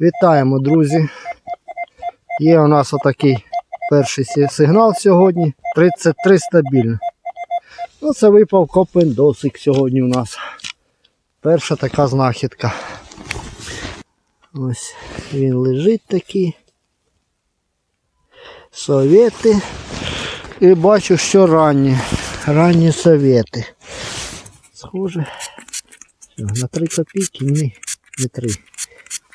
Вітаємо, друзі. Є у нас отакий перший сигнал сьогодні. 33 стабільно. Ну, це випав копендосик сьогодні у нас. Перша така знахідка. Ось він лежить такий. Совєти. І бачу, що ранні. Ранні совєти. Схоже. На 3 копійки, ні, не 3.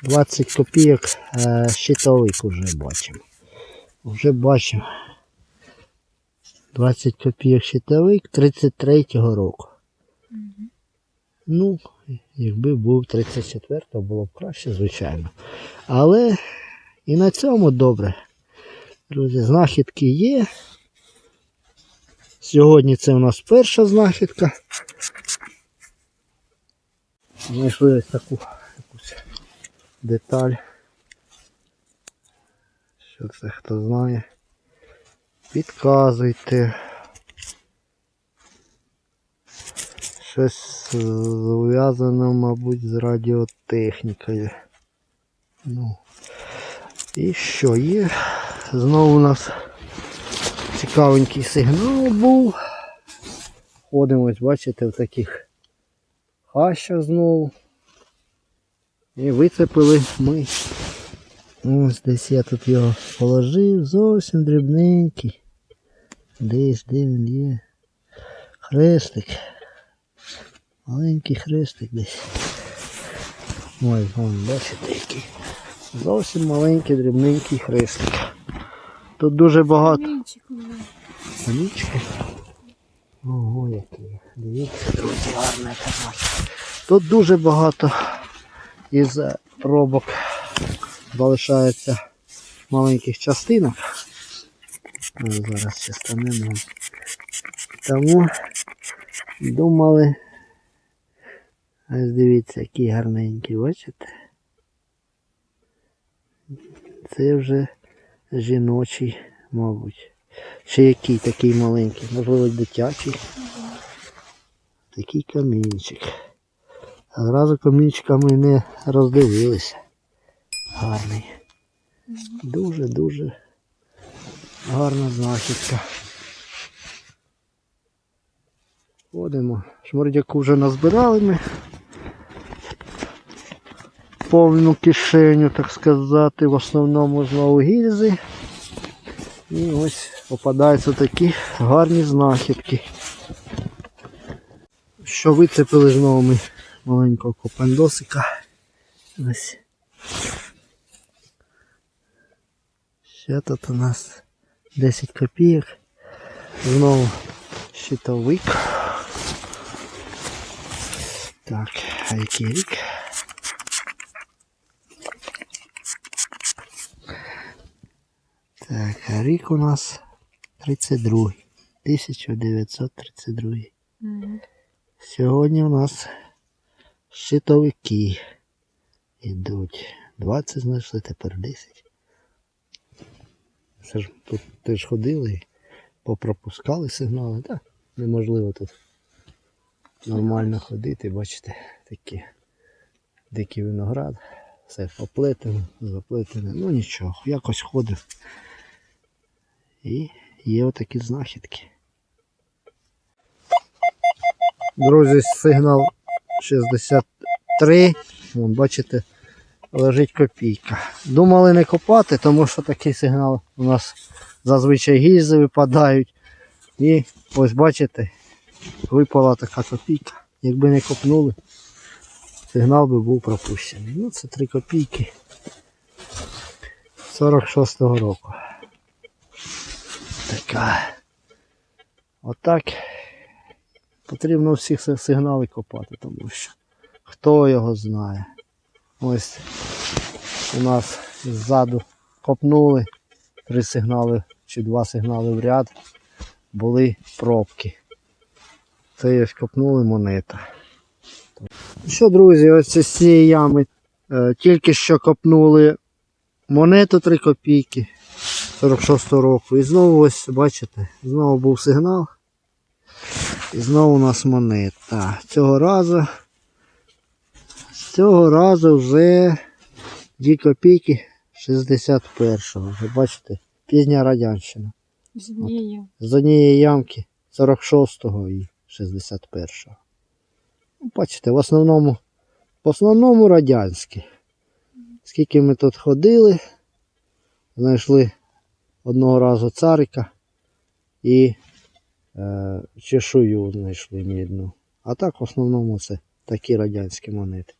20 копійок е, щитовик уже бачимо. Вже бачимо. 20 копійок щитовик 33-го року. Ну, якби був 34-го, було б краще, звичайно. Але і на цьому добре. Друзі, знахідки є. Сьогодні це у нас перша знахідка. Знайшли ось таку деталь. Що це хто знає? Підказуйте. Щось зв'язано, мабуть, з радіотехнікою. Ну. І що є? Знову у нас цікавенький сигнал був. Ходимо, бачите, в таких хащах знову. І вицепили ми. Ось десь я тут його положив, зовсім дрібненький. Десь, де він є. Хрестик. Маленький хрестик десь. Ой, вон, бачите який. Зовсім маленький дрібненький хрестик. Тут дуже багато. Річки. Ого, який. Дивіться, друзі, гарна яка. Тут дуже багато із пробок залишається маленьких частинок. Ой, Зараз ще станемо. Тому думали. Ось дивіться, які гарненькі, бачите? Це вже жіночий, мабуть. Ще який такий маленький, можливо, дитячий. Такий камінчик. А зразу камінчика ми не роздивилися. Гарний. Дуже-дуже гарна знахідка. Ходимо. Шмурдяку вже назбирали ми. Повну кишеню, так сказати, в основному знову гільзи. І ось попадаються такі гарні знахідки. Що вицепили знову ми маленького копандосика. Ось. Ще тут у нас 10 копійок. Знову щитовик. Так, а який рік? Так, а рік у нас 32. 1932. Сьогодні у нас щитовики йдуть. 20 знайшли, тепер 10. Це ж тут теж ходили, попропускали сигнали. Так, неможливо тут нормально ходити, бачите, такі дикий виноград. Все поплетено, заплетене. Ну нічого, якось ходив. І є отакі знахідки. Друзі, сигнал 63. Вон, бачите, лежить копійка. Думали не копати, тому що такий сигнал у нас зазвичай гільзи випадають. І ось бачите, випала така копійка. Якби не копнули, сигнал би був пропущений. Ну це 3 копійки 46-го року. Така. Отак потрібно всіх сигнали копати, тому що хто його знає. Ось у нас ззаду копнули три сигнали чи два сигнали в ряд. Були пробки. Це ось копнули монета. Що, друзі, ось з цієї ями е, тільки що копнули монету 3 копійки 46 року. І знову ось, бачите, знову був сигнал. І знову у нас монета. Цього разу. Цього разу вже Дві копійки 61-го. Ви бачите? Пізня радянщина. З однією. З однієї ямки 46-го і 61-го. Ну, Бачите, в основному, в основному радянські. Скільки ми тут ходили, знайшли одного разу царика і чешую знайшли мідну. А так в основному це такі радянські монети.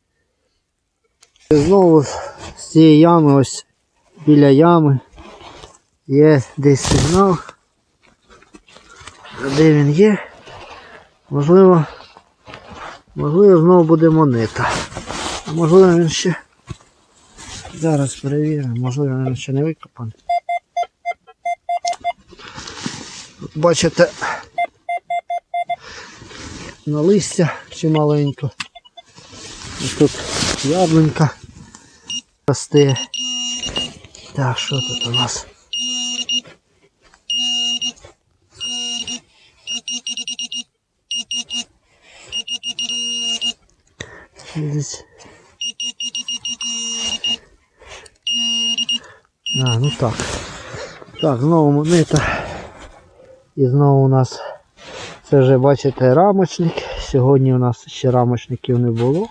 І знову з цієї ями, ось біля ями є десь сигнал. Де він є? Можливо, можливо знову буде монета. А можливо він ще. Зараз перевіримо, можливо він ще не викопаний. Бачите на листя чималенько. І тут яблунька росте. Так, що тут у нас? А, ну так. Так, знову монета. І знову у нас це вже бачите рамочник. Сьогодні у нас ще рамочників не було.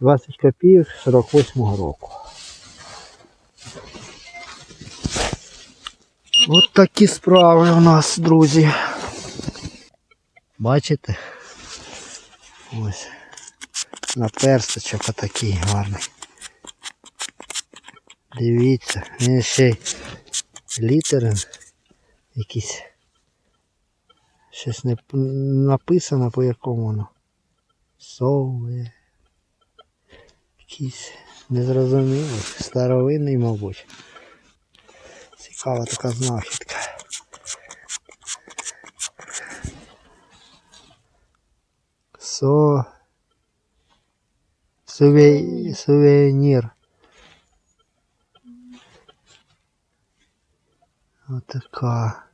20 копійок 48 року. От такі справи у нас, друзі. Бачите? Ось. Наперсточок отакий гарний. Дивіться, він ще й літери якісь. Щось не написано по якому воно. Сови. Якийсь незрозумілий, старовинний, мабуть. Цікава така знахідка. Со... Суве... Сувенір. Отака.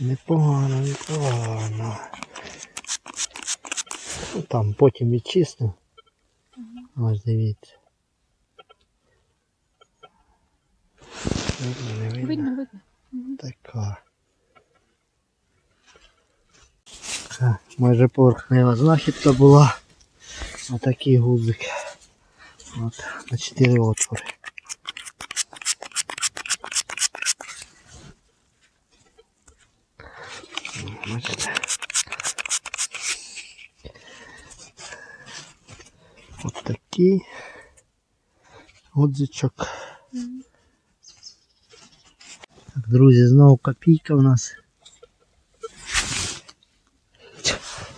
Непогано, непогано. Ну, там потім відчистив. Ось дивіться. Видно, не видно. Видно, видно. Така. Це майже поверхнева знахідка була. Отакий гудзик. От, на 4 отвори. Бачите? От такий гудзичок. Так, друзі, знову копійка в нас.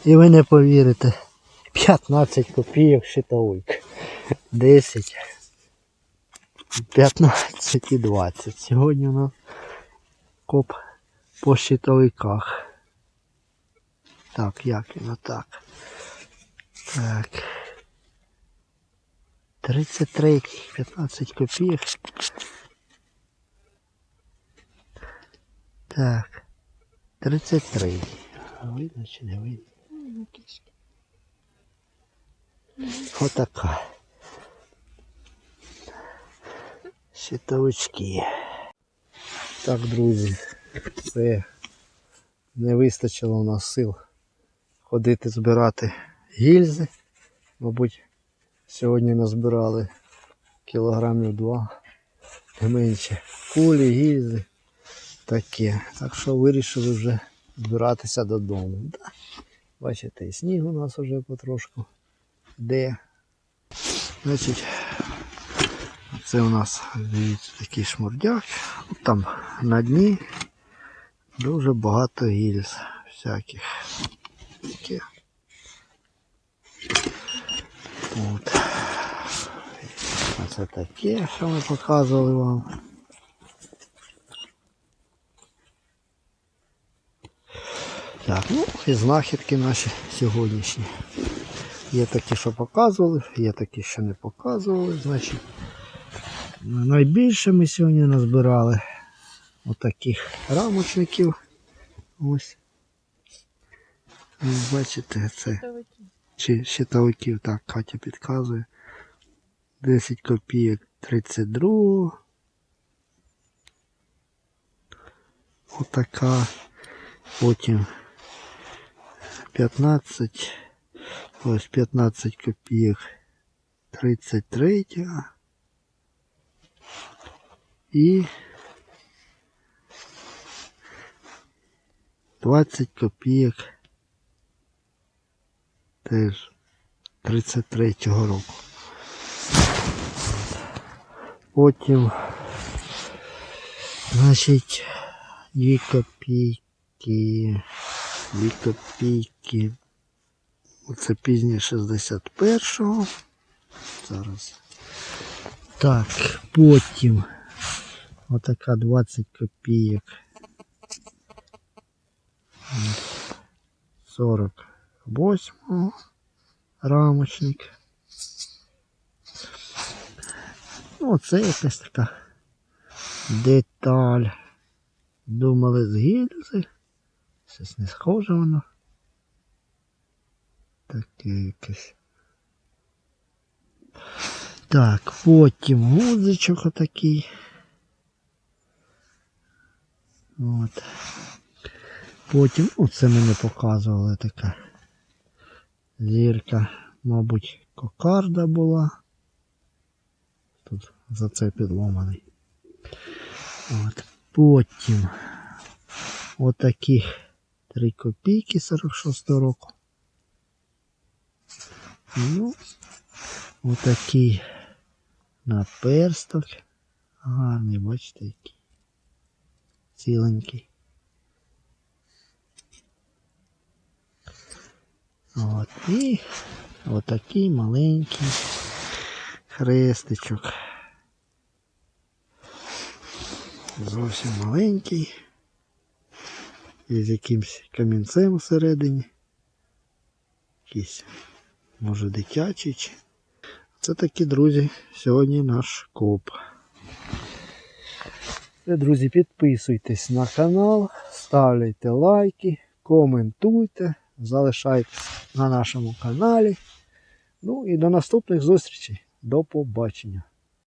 І ви не повірите. 15 копійок щитовик. 10. 15 і 20. Сьогодні у нас коп по щитовиках. Так, як він так. Так. 33, 15 копійок. Так. 33. Видно чи не видно? Трішки. Отака. Щитовички. Так, друзі, це не вистачило у нас сил ходити збирати гільзи. Мабуть, сьогодні назбирали кілограмів два, не менше. Кулі, гільзи. Таке. Так що вирішили вже збиратися додому. Да. Бачите, і сніг у нас вже потрошку де. Значить, це у нас, дивіться, такий шмурдяк. Там на дні дуже багато гільз всяких. Таке. От. А це таке, що ми показували вам. Так, ну і знахідки наші сьогоднішні. Є такі, що показували, є такі, що не показували. Значить, найбільше ми сьогодні назбирали отаких рамочників. Ось. Ось Бачите, це щитовиків, так, Катя підказує. 10 копійок 32. Отака. Потім 15. Ось 15 копійок 33. І 20 копійок теж 33-го року. Потім, значить, 2 копійки, 2 копійки. Оце пізнє 61-го. Зараз. Так, потім отака 20 копійок. 48 рамочник. Ну, це якась така деталь. Думали з гільзи. Щось не схоже воно. Таке якесь. Так, потім гудзичок отакий. От. Потім, оце мене показували така зірка, мабуть, кокарда була. За це підломаний. От. Потім отакі 3 копійки 46-го року. Ну, отакий наперсток. Гарний, бачите, який. Ціленький. От, і отакий маленький хрестичок. Зовсім маленький. І з якимсь камінцем всередині. Якийсь, може, дитячий. чи- Це такі, друзі, сьогодні наш коп. Друзі, підписуйтесь на канал, ставляйте лайки, коментуйте, залишайтесь на нашому каналі. Ну і до наступних зустрічей. До побачення.